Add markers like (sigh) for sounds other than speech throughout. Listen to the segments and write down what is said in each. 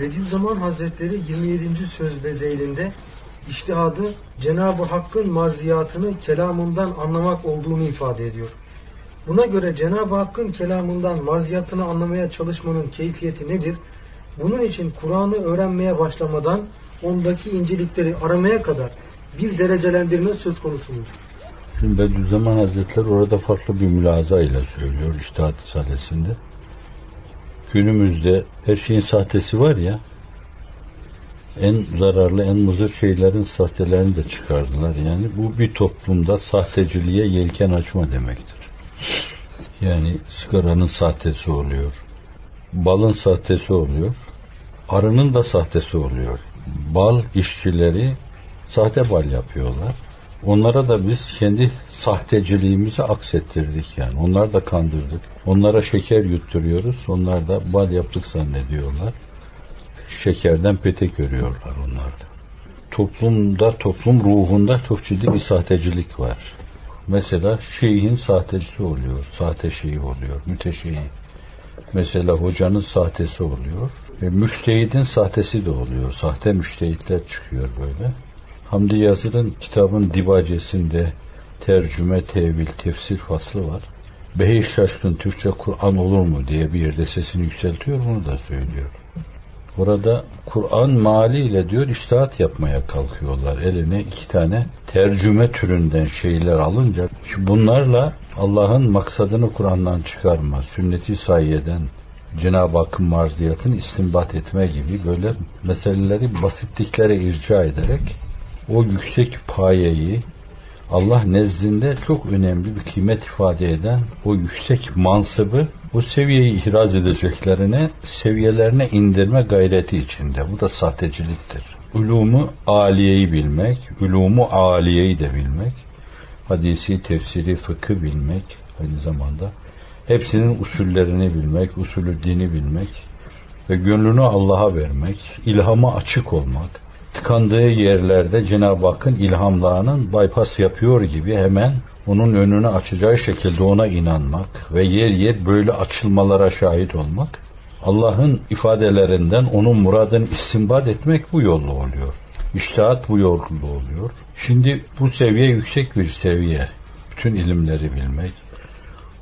Bediüzzaman Hazretleri 27. söz bezeylinde iştihadı Cenab-ı Hakk'ın marziyatını kelamından anlamak olduğunu ifade ediyor. Buna göre Cenab-ı Hakk'ın kelamından marziyatını anlamaya çalışmanın keyfiyeti nedir? Bunun için Kur'an'ı öğrenmeye başlamadan ondaki incelikleri aramaya kadar bir derecelendirme söz konusu mudur? Şimdi Bediüzzaman Hazretleri orada farklı bir mülaza ile söylüyor İştihat Risalesi'nde. Günümüzde her şeyin sahtesi var ya en zararlı, en muzır şeylerin sahtelerini de çıkardılar. Yani bu bir toplumda sahteciliğe yelken açma demektir. Yani sigaranın sahtesi oluyor. Balın sahtesi oluyor. Arının da sahtesi oluyor. Bal işçileri sahte bal yapıyorlar. Onlara da biz kendi sahteciliğimizi aksettirdik yani. Onlar da kandırdık. Onlara şeker yutturuyoruz. Onlar da bal yaptık zannediyorlar. Şekerden petek örüyorlar onlar da. Toplumda, toplum ruhunda çok ciddi bir sahtecilik var. Mesela şeyhin sahtecisi oluyor. Sahte şeyi oluyor. Müteşeyi. Mesela hocanın sahtesi oluyor. E, müştehidin sahtesi de oluyor. Sahte müştehitler çıkıyor böyle. Hamdi Yazır'ın kitabın dibacesinde tercüme, tevil, tefsir faslı var. Behiş Şaşkın Türkçe Kur'an olur mu diye bir yerde sesini yükseltiyor, bunu da söylüyor. Burada Kur'an maliyle diyor iştahat yapmaya kalkıyorlar. Eline iki tane tercüme türünden şeyler alınca bunlarla Allah'ın maksadını Kur'an'dan çıkarma, sünneti sayyeden Cenab-ı Hakk'ın marziyatını istinbat etme gibi böyle meseleleri basitliklere irca ederek o yüksek payeyi Allah nezdinde çok önemli bir kıymet ifade eden o yüksek mansıbı o seviyeyi ihraz edeceklerine seviyelerine indirme gayreti içinde. Bu da sahteciliktir. Ulumu aliyeyi bilmek, ulumu aliyeyi de bilmek, hadisi, tefsiri, fıkı bilmek aynı zamanda hepsinin usullerini bilmek, usulü dini bilmek ve gönlünü Allah'a vermek, ilhama açık olmak, tıkandığı yerlerde Cenab-ı Hakk'ın ilhamlarının bypass yapıyor gibi hemen onun önünü açacağı şekilde ona inanmak ve yer yer böyle açılmalara şahit olmak Allah'ın ifadelerinden onun muradını istinbat etmek bu yolla oluyor. İştihat bu yolla oluyor. Şimdi bu seviye yüksek bir seviye. Bütün ilimleri bilmek.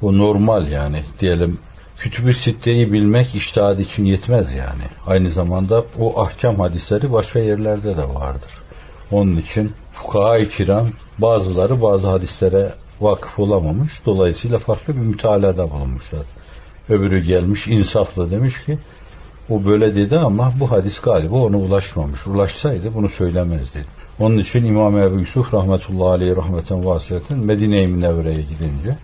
Bu normal yani diyelim kütüb-i sitteyi bilmek iştihad için yetmez yani. Aynı zamanda o ahkam hadisleri başka yerlerde de vardır. Onun için fukaha-i kiram bazıları bazı hadislere vakıf olamamış. Dolayısıyla farklı bir mütalada bulunmuşlar. Öbürü gelmiş insaflı demiş ki o böyle dedi ama bu hadis galiba ona ulaşmamış. Ulaşsaydı bunu söylemezdi. Onun için İmam Ebu Yusuf rahmetullahi aleyhi rahmeten vasiyeten Medine-i Münevvere'ye gidince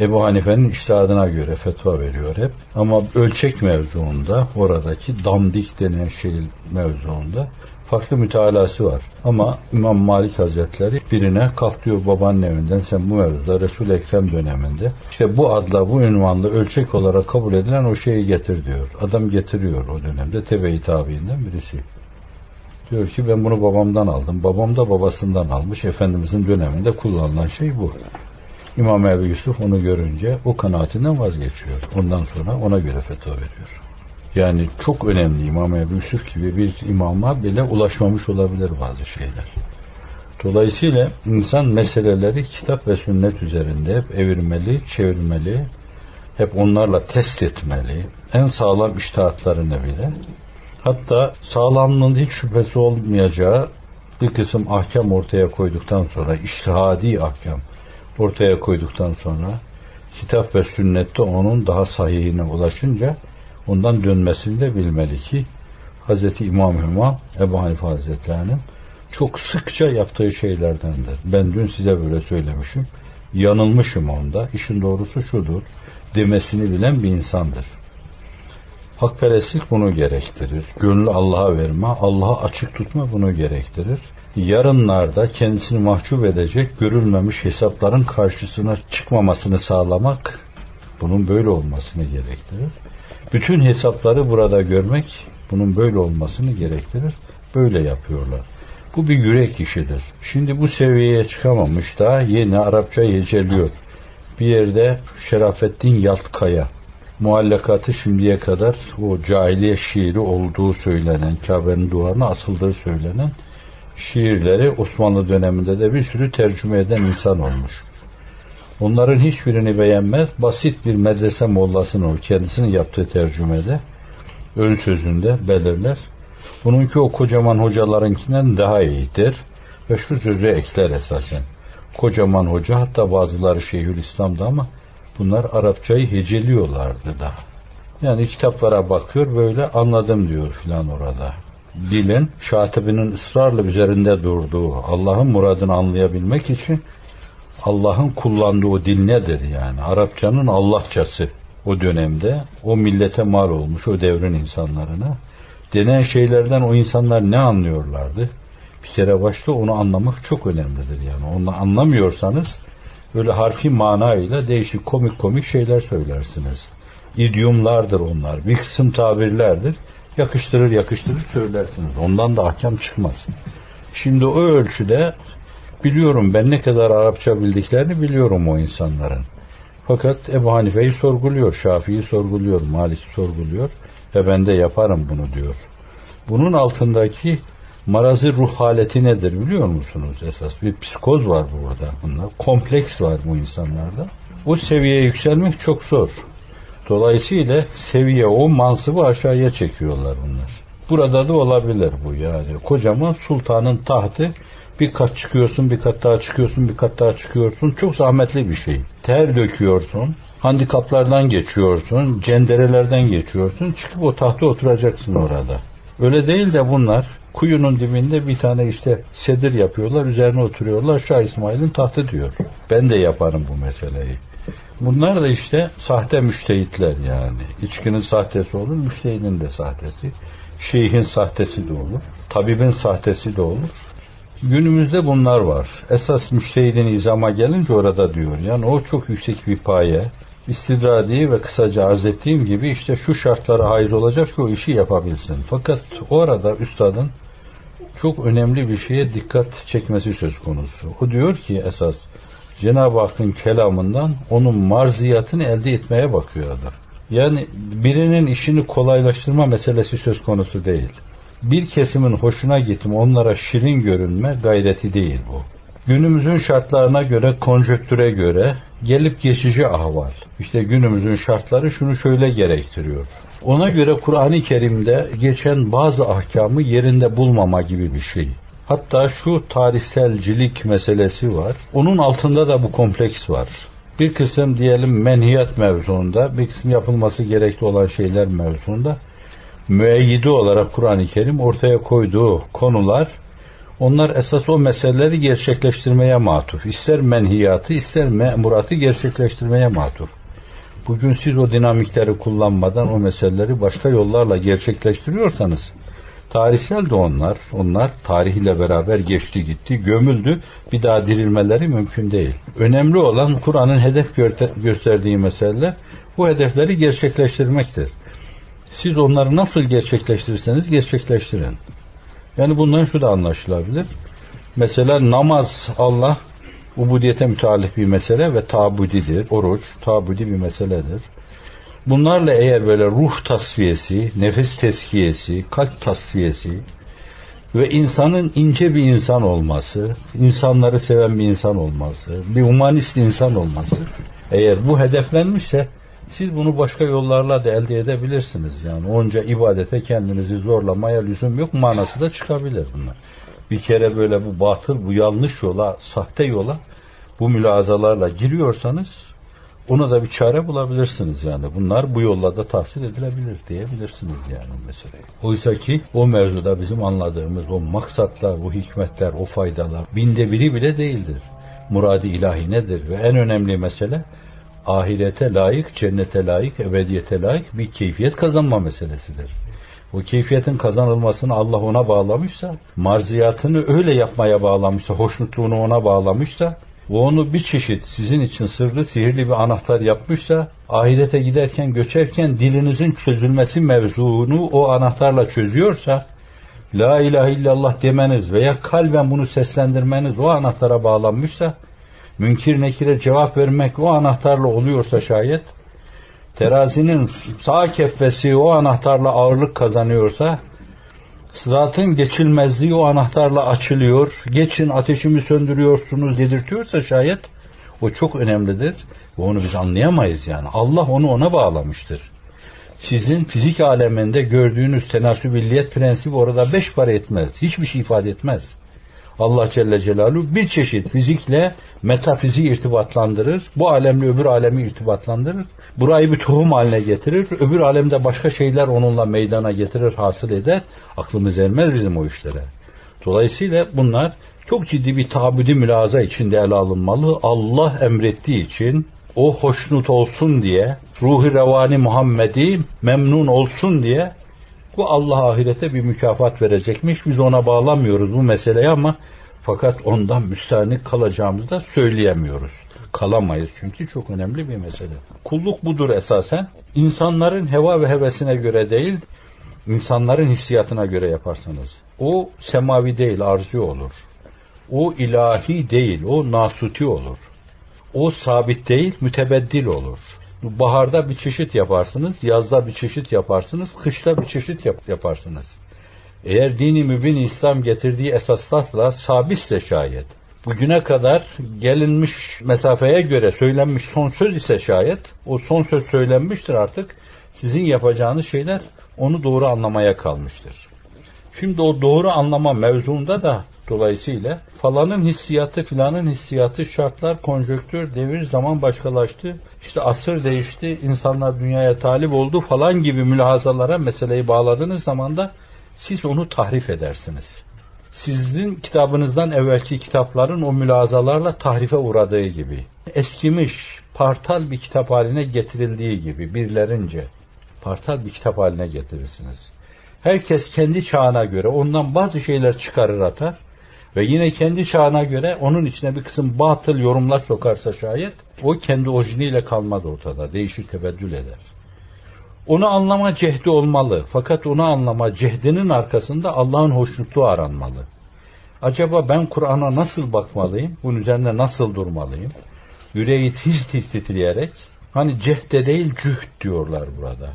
Ebu Hanife'nin iştihadına göre fetva veriyor hep. Ama ölçek mevzuunda oradaki damdik denen şey mevzuunda farklı mütalası var. Ama İmam Malik Hazretleri birine kalk diyor babanın evinden sen bu mevzuda resul Ekrem döneminde işte bu adla bu ünvanla ölçek olarak kabul edilen o şeyi getir diyor. Adam getiriyor o dönemde tebe-i tabiinden birisi. Diyor ki ben bunu babamdan aldım. Babam da babasından almış. Efendimizin döneminde kullanılan şey bu. İmam Ebu Yusuf onu görünce o kanaatinden vazgeçiyor. Ondan sonra ona göre fetva veriyor. Yani çok önemli İmam Ebu Yusuf gibi bir imama bile ulaşmamış olabilir bazı şeyler. Dolayısıyla insan meseleleri kitap ve sünnet üzerinde hep evirmeli, çevirmeli, hep onlarla test etmeli. En sağlam iştahatlarını bile. Hatta sağlamlığında hiç şüphesi olmayacağı bir kısım ahkam ortaya koyduktan sonra, iştihadi ahkam, ortaya koyduktan sonra kitap ve sünnette onun daha sahihine ulaşınca ondan dönmesini de bilmeli ki Hz. İmam İmam Ebu Hanife Hazretlerinin çok sıkça yaptığı şeylerdendir. Ben dün size böyle söylemişim. Yanılmışım onda. İşin doğrusu şudur. Demesini bilen bir insandır. Hakperestlik bunu gerektirir. Gönlü Allah'a verme, Allah'a açık tutma bunu gerektirir yarınlarda kendisini mahcup edecek görülmemiş hesapların karşısına çıkmamasını sağlamak bunun böyle olmasını gerektirir. Bütün hesapları burada görmek bunun böyle olmasını gerektirir. Böyle yapıyorlar. Bu bir yürek işidir. Şimdi bu seviyeye çıkamamış daha yeni Arapça yeceliyor. Bir yerde Şerafettin Yaltkaya muallakatı şimdiye kadar o cahiliye şiiri olduğu söylenen, Kabe'nin duvarına asıldığı söylenen şiirleri Osmanlı döneminde de bir sürü tercüme eden insan olmuş. Onların hiçbirini beğenmez. Basit bir medrese mollasını o kendisinin yaptığı tercümede ön sözünde belirler. Bununki o kocaman hocalarınkinden daha iyidir. Ve şu sözü ekler esasen. Kocaman hoca hatta bazıları Şeyhülislam'da ama bunlar Arapçayı heceliyorlardı da. Yani kitaplara bakıyor böyle anladım diyor filan orada. Dilin şatibinin ısrarla üzerinde durduğu Allah'ın muradını anlayabilmek için Allah'ın kullandığı o dil nedir yani? Arapçanın Allahçası o dönemde o millete mal olmuş o devrin insanlarına. Denen şeylerden o insanlar ne anlıyorlardı? Bir kere başta onu anlamak çok önemlidir yani. Onu anlamıyorsanız böyle harfi manayla değişik komik komik şeyler söylersiniz. İdiomlardır onlar. Bir kısım tabirlerdir. Yakıştırır yakıştırır söylersiniz. Ondan da ahkam çıkmaz. Şimdi o ölçüde biliyorum ben ne kadar Arapça bildiklerini biliyorum o insanların. Fakat Ebu Hanife'yi sorguluyor, Şafii'yi sorguluyor, Malik'i sorguluyor ve ben de yaparım bunu diyor. Bunun altındaki marazı ruh haleti nedir biliyor musunuz esas? Bir psikoz var burada bunlar. Kompleks var bu insanlarda. O seviyeye yükselmek çok zor. Dolayısıyla seviye o mansıbı aşağıya çekiyorlar bunlar. Burada da olabilir bu yani. Kocaman sultanın tahtı bir kat çıkıyorsun, bir kat daha çıkıyorsun, bir kat daha çıkıyorsun. Çok zahmetli bir şey. Ter döküyorsun, handikaplardan geçiyorsun, cenderelerden geçiyorsun. Çıkıp o tahta oturacaksın orada. Öyle değil de bunlar kuyunun dibinde bir tane işte sedir yapıyorlar, üzerine oturuyorlar. Şah İsmail'in tahtı diyor. Ben de yaparım bu meseleyi. Bunlar da işte sahte müştehitler yani. İçkinin sahtesi olur, müştehidin de sahtesi. Şeyhin sahtesi de olur. Tabibin sahtesi de olur. Günümüzde bunlar var. Esas müştehidin izama gelince orada diyor. Yani o çok yüksek bir paye. İstidradi ve kısaca arz ettiğim gibi işte şu şartlara haiz olacak o işi yapabilsin. Fakat orada üstadın çok önemli bir şeye dikkat çekmesi söz konusu. O diyor ki esas Cenab-ı Hakk'ın kelamından onun marziyatını elde etmeye bakıyor adam. Yani birinin işini kolaylaştırma meselesi söz konusu değil. Bir kesimin hoşuna gitme, onlara şirin görünme gayreti değil bu. Günümüzün şartlarına göre, konjöktüre göre gelip geçici ahval. İşte günümüzün şartları şunu şöyle gerektiriyor. Ona göre Kur'an-ı Kerim'de geçen bazı ahkamı yerinde bulmama gibi bir şey. Hatta şu tarihselcilik meselesi var. Onun altında da bu kompleks var. Bir kısım diyelim menhiyat mevzuunda, bir kısım yapılması gerekli olan şeyler mevzuunda müeyyidi olarak Kur'an-ı Kerim ortaya koyduğu konular onlar esas o meseleleri gerçekleştirmeye matuf. İster menhiyatı ister memuratı gerçekleştirmeye matuf. Bugün siz o dinamikleri kullanmadan o meseleleri başka yollarla gerçekleştiriyorsanız tarihsel de onlar. Onlar tarihiyle beraber geçti gitti, gömüldü. Bir daha dirilmeleri mümkün değil. Önemli olan Kur'an'ın hedef gösterdiği meseleler bu hedefleri gerçekleştirmektir. Siz onları nasıl gerçekleştirirseniz gerçekleştirin. Yani bundan şu da anlaşılabilir. Mesela namaz Allah ubudiyete müteallik bir mesele ve tabudidir. Oruç tabudi bir meseledir. Bunlarla eğer böyle ruh tasfiyesi, nefes teskiyesi, kalp tasfiyesi ve insanın ince bir insan olması, insanları seven bir insan olması, bir humanist insan olması eğer bu hedeflenmişse siz bunu başka yollarla da elde edebilirsiniz. Yani onca ibadete kendinizi zorlamaya lüzum yok manası da çıkabilir bunlar. Bir kere böyle bu batıl, bu yanlış yola, sahte yola bu mülazalarla giriyorsanız ona da bir çare bulabilirsiniz yani. Bunlar bu yolla da tahsil edilebilir diyebilirsiniz yani meseleyi. Oysa ki o mevzuda bizim anladığımız o maksatlar, o hikmetler, o faydalar binde biri bile değildir. Muradi ilahi nedir? Ve en önemli mesele ahirete layık, cennete layık, ebediyete layık bir keyfiyet kazanma meselesidir. O keyfiyetin kazanılmasını Allah ona bağlamışsa, marziyatını öyle yapmaya bağlamışsa, hoşnutluğunu ona bağlamışsa, o onu bir çeşit sizin için sırlı, sihirli bir anahtar yapmışsa, ahirete giderken, göçerken dilinizin çözülmesi mevzunu o anahtarla çözüyorsa, La ilahe illallah demeniz veya kalben bunu seslendirmeniz o anahtara bağlanmışsa, münkir nekire cevap vermek o anahtarla oluyorsa şayet terazinin sağ keffesi o anahtarla ağırlık kazanıyorsa sıratın geçilmezliği o anahtarla açılıyor. Geçin ateşimi söndürüyorsunuz dedirtiyorsa şayet o çok önemlidir. Ve onu biz anlayamayız yani. Allah onu ona bağlamıştır. Sizin fizik aleminde gördüğünüz tenasübilliyet prensibi orada beş para etmez. Hiçbir şey ifade etmez. Allah Celle Celaluhu bir çeşit fizikle metafiziği irtibatlandırır. Bu alemle öbür alemi irtibatlandırır. Burayı bir tohum haline getirir. Öbür alemde başka şeyler onunla meydana getirir, hasıl eder. Aklımız ermez bizim o işlere. Dolayısıyla bunlar çok ciddi bir tabüdü mülaza içinde ele alınmalı. Allah emrettiği için o hoşnut olsun diye, ruhi revani Muhammed'i memnun olsun diye bu Allah ahirete bir mükafat verecekmiş. Biz ona bağlamıyoruz bu meseleyi ama fakat ondan müstahnik kalacağımızı da söyleyemiyoruz. Kalamayız çünkü çok önemli bir mesele. Kulluk budur esasen. İnsanların heva ve hevesine göre değil, insanların hissiyatına göre yaparsanız. O semavi değil, arzi olur. O ilahi değil, o nasuti olur. O sabit değil, mütebeddil olur. Baharda bir çeşit yaparsınız, yazda bir çeşit yaparsınız, kışta bir çeşit yap yaparsınız. Eğer dini mübin İslam getirdiği esaslarla sabitse şayet, bugüne kadar gelinmiş mesafeye göre söylenmiş son söz ise şayet, o son söz söylenmiştir artık, sizin yapacağınız şeyler onu doğru anlamaya kalmıştır. Şimdi o doğru anlama mevzuunda da dolayısıyla falanın hissiyatı filanın hissiyatı şartlar, konjöktür, devir, zaman başkalaştı. İşte asır değişti, insanlar dünyaya talip oldu falan gibi mülahazalara meseleyi bağladığınız zaman da siz onu tahrif edersiniz. Sizin kitabınızdan evvelki kitapların o mülazalarla tahrife uğradığı gibi. Eskimiş, partal bir kitap haline getirildiği gibi birilerince partal bir kitap haline getirirsiniz. Herkes kendi çağına göre ondan bazı şeyler çıkarır atar ve yine kendi çağına göre onun içine bir kısım batıl yorumlar sokarsa şayet o kendi orijiniyle kalmaz ortada. Değişir tebeddül eder. Onu anlama cehdi olmalı. Fakat onu anlama cehdinin arkasında Allah'ın hoşnutluğu aranmalı. Acaba ben Kur'an'a nasıl bakmalıyım? Bunun üzerine nasıl durmalıyım? Yüreği tiz tiz titreyerek hani cehde değil cühd diyorlar burada.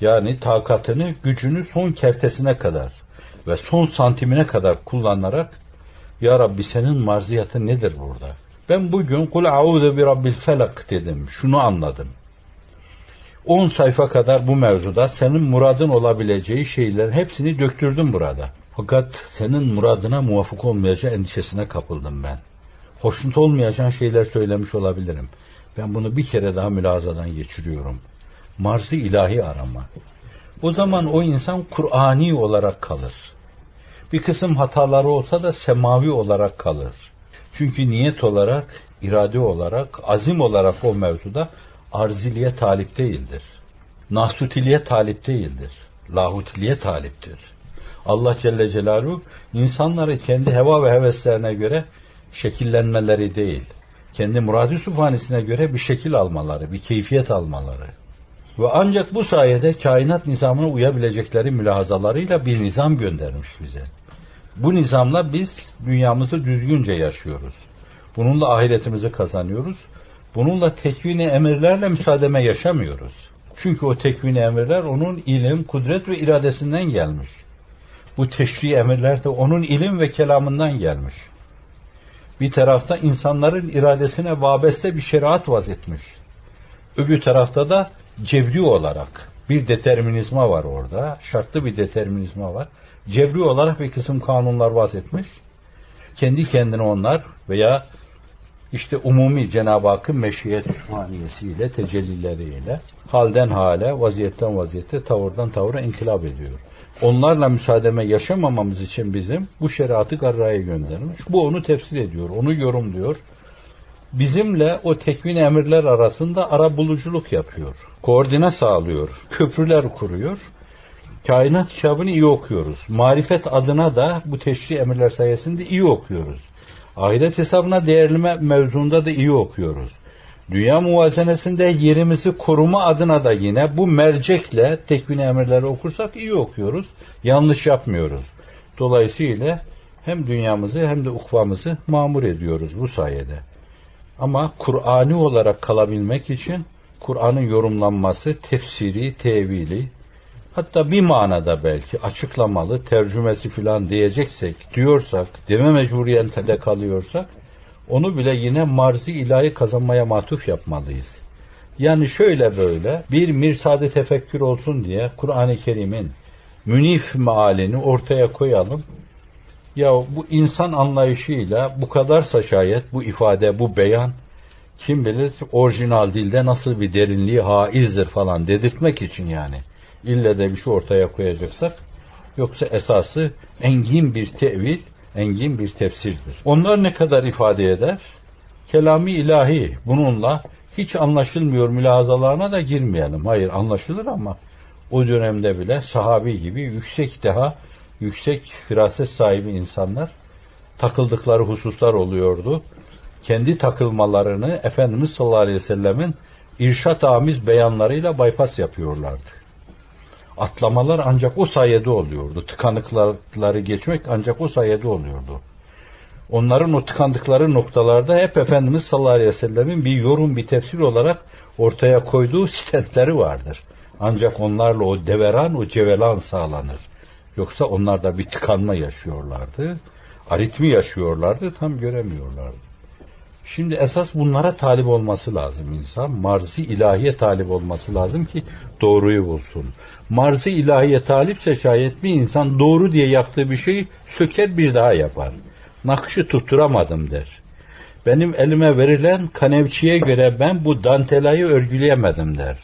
Yani takatını, gücünü son kertesine kadar ve son santimine kadar kullanarak Ya Rabbi senin marziyatın nedir burada? Ben bugün kul a'udhu bi rabbil felak dedim. Şunu anladım. 10 sayfa kadar bu mevzuda senin muradın olabileceği şeylerin hepsini döktürdüm burada. Fakat senin muradına muvafık olmayacağı endişesine kapıldım ben. Hoşnut olmayacağın şeyler söylemiş olabilirim. Ben bunu bir kere daha mülazadan geçiriyorum. Marzı ilahi arama. O zaman o insan Kur'ani olarak kalır. Bir kısım hataları olsa da semavi olarak kalır. Çünkü niyet olarak, irade olarak, azim olarak o mevzuda arziliğe talip değildir. Nahsutiliğe talip değildir. Lahutiliğe taliptir. Allah Celle Celaluhu insanları kendi heva ve heveslerine göre şekillenmeleri değil, kendi muradi sübhanesine göre bir şekil almaları, bir keyfiyet almaları. Ve ancak bu sayede kainat nizamına uyabilecekleri mülahazalarıyla bir nizam göndermiş bize. Bu nizamla biz dünyamızı düzgünce yaşıyoruz. Bununla ahiretimizi kazanıyoruz. Bununla tekvini emirlerle müsaademe yaşamıyoruz. Çünkü o tekvini emirler onun ilim, kudret ve iradesinden gelmiş. Bu teşri emirler de onun ilim ve kelamından gelmiş. Bir tarafta insanların iradesine vabeste bir şeriat vaz etmiş. Öbür tarafta da cevri olarak bir determinizma var orada. Şartlı bir determinizma var. Cevri olarak bir kısım kanunlar vaz. Kendi kendine onlar veya işte umumi Cenab-ı Hakk'ın meşiyet sübhaniyesiyle, tecellileriyle halden hale, vaziyetten vaziyete, tavırdan tavıra inkılap ediyor. Onlarla müsaademe yaşamamamız için bizim bu şeriatı garraya göndermiş. Bu onu tefsir ediyor, onu yorumluyor. Bizimle o tekvin emirler arasında ara buluculuk yapıyor. Koordine sağlıyor, köprüler kuruyor. Kainat kitabını iyi okuyoruz. Marifet adına da bu teşri emirler sayesinde iyi okuyoruz. Ahiret hesabına değerleme mevzunda da iyi okuyoruz. Dünya muvazenesinde yerimizi koruma adına da yine bu mercekle tekvin emirleri okursak iyi okuyoruz. Yanlış yapmıyoruz. Dolayısıyla hem dünyamızı hem de ukvamızı mamur ediyoruz bu sayede. Ama Kur'ani olarak kalabilmek için Kur'an'ın yorumlanması, tefsiri, tevili, hatta bir manada belki açıklamalı, tercümesi filan diyeceksek, diyorsak, deme mecburiyetinde kalıyorsak, onu bile yine marzi ilahi kazanmaya matuf yapmalıyız. Yani şöyle böyle bir mirsadi tefekkür olsun diye Kur'an-ı Kerim'in münif mealini ortaya koyalım. Ya bu insan anlayışıyla bu kadarsa şayet bu ifade, bu beyan kim bilir orijinal dilde nasıl bir derinliği haizdir falan dedirtmek için yani. İlle de bir şey ortaya koyacaksak yoksa esası engin bir tevil, engin bir tefsirdir. Onlar ne kadar ifade eder? Kelami ilahi bununla hiç anlaşılmıyor mülazalarına da girmeyelim. Hayır anlaşılır ama o dönemde bile sahabi gibi yüksek deha, yüksek firaset sahibi insanlar takıldıkları hususlar oluyordu. Kendi takılmalarını Efendimiz sallallahu aleyhi ve sellemin irşat amiz beyanlarıyla bypass yapıyorlardı. Atlamalar ancak o sayede oluyordu. Tıkanıkları geçmek ancak o sayede oluyordu. Onların o tıkandıkları noktalarda hep Efendimiz sallallahu aleyhi ve sellemin bir yorum, bir tefsir olarak ortaya koyduğu (laughs) stentleri vardır. Ancak onlarla o deveran, o cevelan sağlanır. Yoksa onlar da bir tıkanma yaşıyorlardı. Aritmi yaşıyorlardı, tam göremiyorlardı. Şimdi esas bunlara talip olması lazım insan. Marzi ilahiye talip olması lazım ki doğruyu bulsun. Marzi ilahiye talipse şayet bir insan doğru diye yaptığı bir şeyi söker bir daha yapar. Nakışı tutturamadım der. Benim elime verilen kanevçiye göre ben bu dantelayı örgüleyemedim der.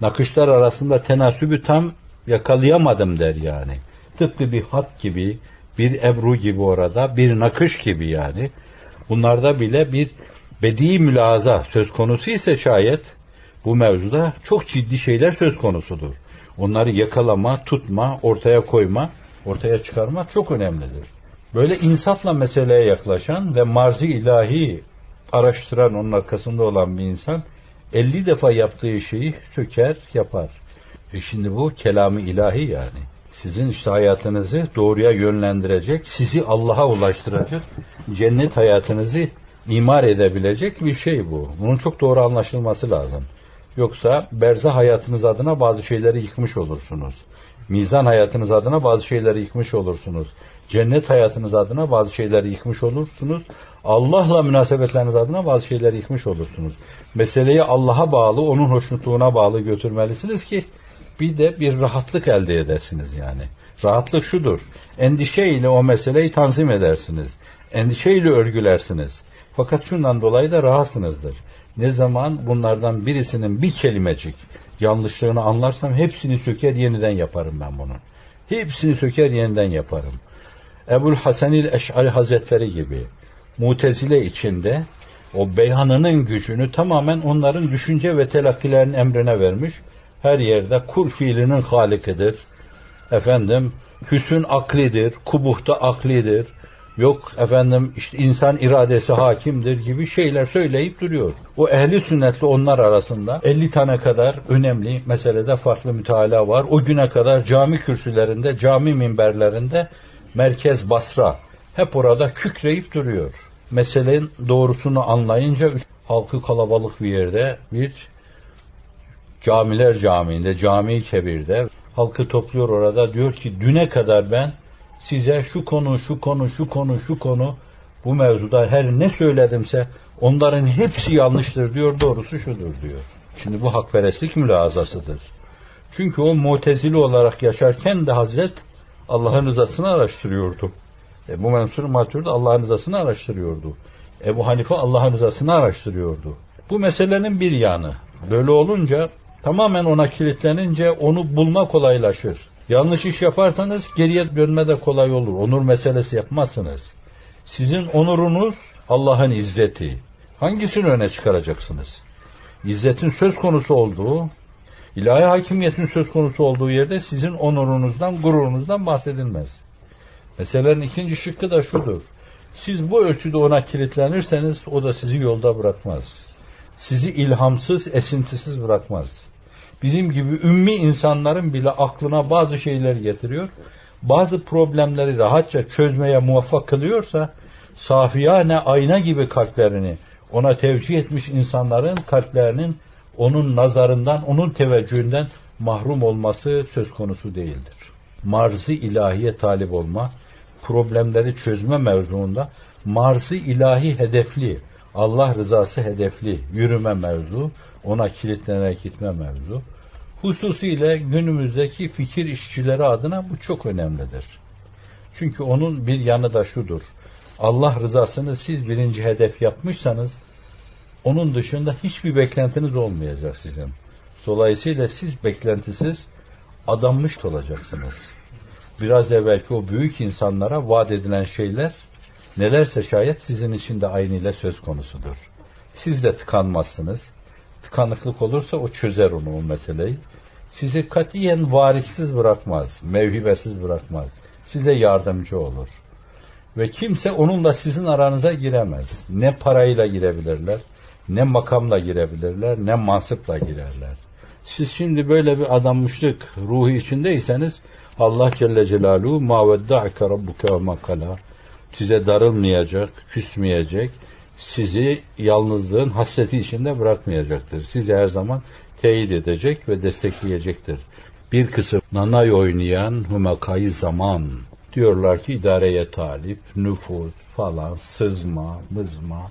Nakışlar arasında tenasübü tam yakalayamadım der yani. Tıpkı bir hat gibi, bir ebru gibi orada, bir nakış gibi yani. Bunlarda bile bir bedi mülaza söz konusu ise şayet bu mevzuda çok ciddi şeyler söz konusudur. Onları yakalama, tutma, ortaya koyma, ortaya çıkarma çok önemlidir. Böyle insafla meseleye yaklaşan ve marzi ilahi araştıran onun arkasında olan bir insan 50 defa yaptığı şeyi söker, yapar. E şimdi bu kelamı ilahi yani. Sizin işte hayatınızı doğruya yönlendirecek, sizi Allah'a ulaştıracak, cennet hayatınızı imar edebilecek bir şey bu. Bunun çok doğru anlaşılması lazım. Yoksa berza hayatınız adına bazı şeyleri yıkmış olursunuz. Mizan hayatınız adına bazı şeyleri yıkmış olursunuz. Cennet hayatınız adına bazı şeyleri yıkmış olursunuz. Allah'la münasebetleriniz adına bazı şeyleri yıkmış olursunuz. Meseleyi Allah'a bağlı, onun hoşnutluğuna bağlı götürmelisiniz ki bir de bir rahatlık elde edesiniz yani. Rahatlık şudur. Endişeyle o meseleyi tanzim edersiniz. Endişeyle örgülersiniz. Fakat şundan dolayı da rahatsınızdır. Ne zaman bunlardan birisinin bir kelimecik yanlışlığını anlarsam hepsini söker yeniden yaparım ben bunu. Hepsini söker yeniden yaparım. Ebul Hasanil Eş'ari Hazretleri gibi mutezile içinde o beyhanının gücünü tamamen onların düşünce ve telakkilerinin emrine vermiş. Her yerde kul fiilinin halikidir. Efendim hüsün aklidir, kubuhta aklidir. Yok efendim işte insan iradesi hakimdir gibi şeyler söyleyip duruyor. O ehli sünnetli onlar arasında 50 tane kadar önemli meselede farklı müteala var. O güne kadar cami kürsülerinde, cami minberlerinde merkez Basra hep orada kükreyip duruyor. Meselenin doğrusunu anlayınca halkı kalabalık bir yerde bir camiler camiinde, cami kebirde halkı topluyor orada diyor ki düne kadar ben size şu konu, şu konu, şu konu, şu konu bu mevzuda her ne söyledimse onların hepsi yanlıştır diyor, doğrusu şudur diyor. Şimdi bu hakperestlik mülazasıdır. Çünkü o mutezili olarak yaşarken de Hazret Allah'ın rızasını araştırıyordu. E, bu Mensur Maturidi Allah'ın rızasını araştırıyordu. Ebu Hanife Allah'ın rızasını araştırıyordu. Bu meselenin bir yanı. Böyle olunca tamamen ona kilitlenince onu bulma kolaylaşır. Yanlış iş yaparsanız geriye dönme de kolay olur. Onur meselesi yapmazsınız. Sizin onurunuz Allah'ın izzeti. Hangisini öne çıkaracaksınız? İzzetin söz konusu olduğu, ilahi hakimiyetin söz konusu olduğu yerde sizin onurunuzdan, gururunuzdan bahsedilmez. Meselelerin ikinci şıkkı da şudur. Siz bu ölçüde ona kilitlenirseniz o da sizi yolda bırakmaz. Sizi ilhamsız, esintisiz bırakmaz. Bizim gibi ümmi insanların bile aklına bazı şeyler getiriyor. Bazı problemleri rahatça çözmeye muvaffak kılıyorsa safiyane ayna gibi kalplerini ona tevcih etmiş insanların kalplerinin onun nazarından, onun teveccühünden mahrum olması söz konusu değildir. Marzı ilahiye talip olma, problemleri çözme mevzuunda marzı ilahi hedefli, Allah rızası hedefli yürüme mevzu, ona kilitlenerek gitme mevzu. Hususiyle günümüzdeki fikir işçileri adına bu çok önemlidir. Çünkü onun bir yanı da şudur. Allah rızasını siz birinci hedef yapmışsanız onun dışında hiçbir beklentiniz olmayacak sizin. Dolayısıyla siz beklentisiz adanmış olacaksınız. Biraz evvelki o büyük insanlara vaat edilen şeyler nelerse şayet sizin için de aynıyla söz konusudur. Siz de tıkanmazsınız. Tıkanıklık olursa o çözer onu o meseleyi. Sizi katiyen variksiz bırakmaz, mevhibesiz bırakmaz. Size yardımcı olur. Ve kimse onunla sizin aranıza giremez. Ne parayla girebilirler, ne makamla girebilirler, ne mansıpla girerler. Siz şimdi böyle bir adanmışlık ruhu içindeyseniz Allah Celle Celaluhu ma vedda'ike rabbuke ve makala size darılmayacak, küsmeyecek, sizi yalnızlığın hasreti içinde bırakmayacaktır. Sizi her zaman teyit edecek ve destekleyecektir. Bir kısım nanay oynayan humakayı zaman diyorlar ki idareye talip, nüfuz falan, sızma, mızma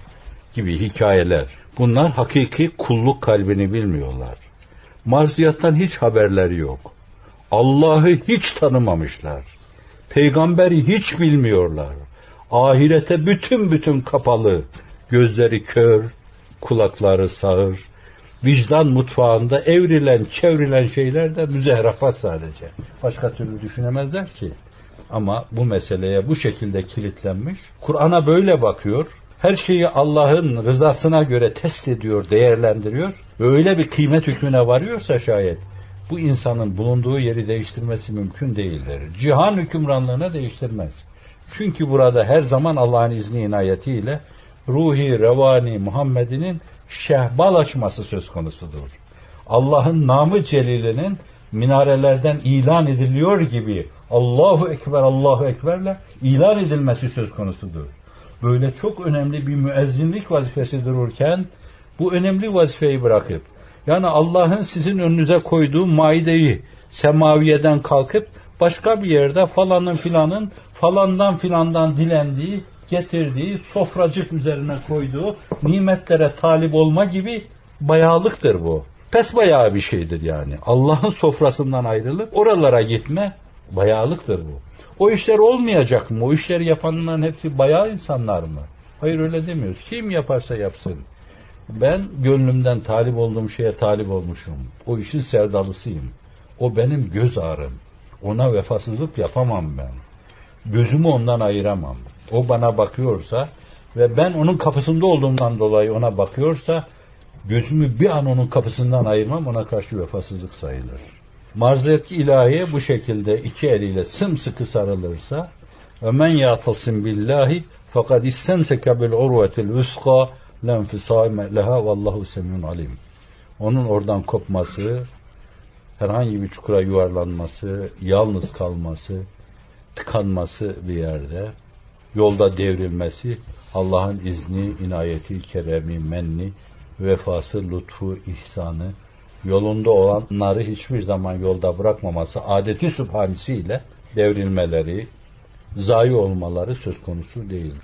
gibi hikayeler. Bunlar hakiki kulluk kalbini bilmiyorlar. Marziyattan hiç haberleri yok. Allah'ı hiç tanımamışlar. Peygamberi hiç bilmiyorlar. Ahirete bütün bütün kapalı, gözleri kör, kulakları sağır, vicdan mutfağında evrilen, çevrilen şeyler de müzehrafat sadece. Başka türlü düşünemezler ki. Ama bu meseleye bu şekilde kilitlenmiş, Kur'an'a böyle bakıyor, her şeyi Allah'ın rızasına göre test ediyor, değerlendiriyor ve öyle bir kıymet hükmüne varıyorsa şayet bu insanın bulunduğu yeri değiştirmesi mümkün değildir. Cihan hükümranlığını değiştirmez. Çünkü burada her zaman Allah'ın izni inayetiyle ruhi revani Muhammed'inin şehbal açması söz konusudur. Allah'ın namı celilinin minarelerden ilan ediliyor gibi Allahu Ekber, Allahu Ekber'le ilan edilmesi söz konusudur. Böyle çok önemli bir müezzinlik vazifesi dururken bu önemli vazifeyi bırakıp yani Allah'ın sizin önünüze koyduğu maideyi semaviyeden kalkıp başka bir yerde falanın filanın falandan filandan dilendiği, getirdiği, sofracık üzerine koyduğu nimetlere talip olma gibi bayağılıktır bu. Pes bayağı bir şeydir yani. Allah'ın sofrasından ayrılıp oralara gitme bayağılıktır bu. O işler olmayacak mı? O işleri yapanların hepsi bayağı insanlar mı? Hayır öyle demiyoruz. Kim yaparsa yapsın. Ben gönlümden talip olduğum şeye talip olmuşum. O işin sevdalısıyım. O benim göz ağrım. Ona vefasızlık yapamam ben. Gözümü ondan ayıramam. O bana bakıyorsa ve ben onun kapısında olduğumdan dolayı ona bakıyorsa gözümü bir an onun kapısından ayırmam ona karşı vefasızlık sayılır. Marziyet ilahiye bu şekilde iki eliyle sımsıkı sarılırsa ve men yatılsın billahi fakat istemseke bil urvetil vüska lenfisâme leha vallahu semyun alim. Onun oradan kopması, herhangi bir çukura yuvarlanması, yalnız kalması, tıkanması bir yerde, yolda devrilmesi, Allah'ın izni, inayeti, keremi, menni, vefası, lütfu, ihsanı, yolunda olanları hiçbir zaman yolda bırakmaması, adeti sübhanesiyle devrilmeleri, zayi olmaları söz konusu değil.